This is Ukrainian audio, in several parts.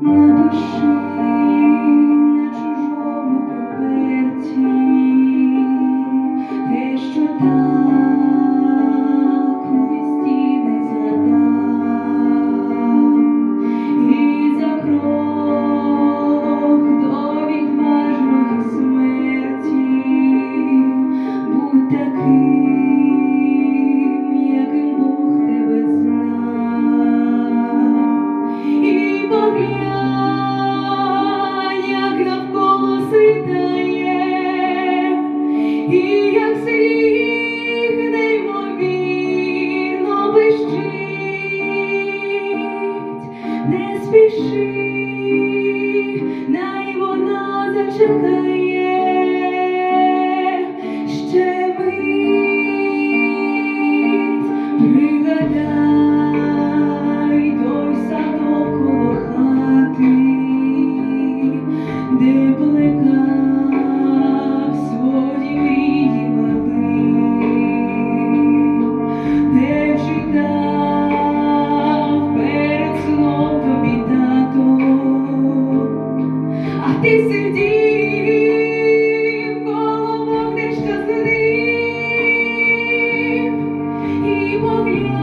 Напиши на Не walking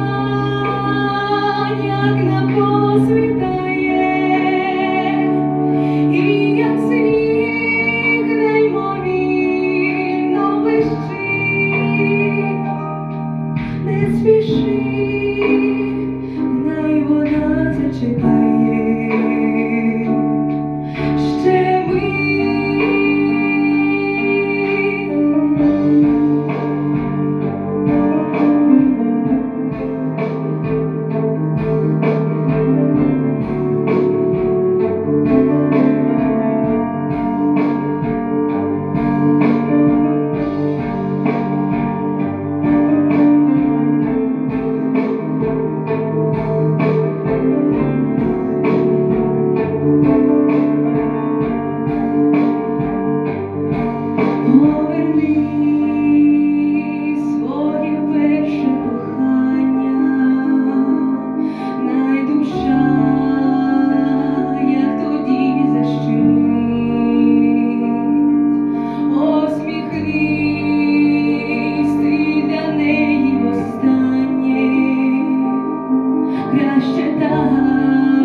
краще так,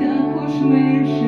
також менше.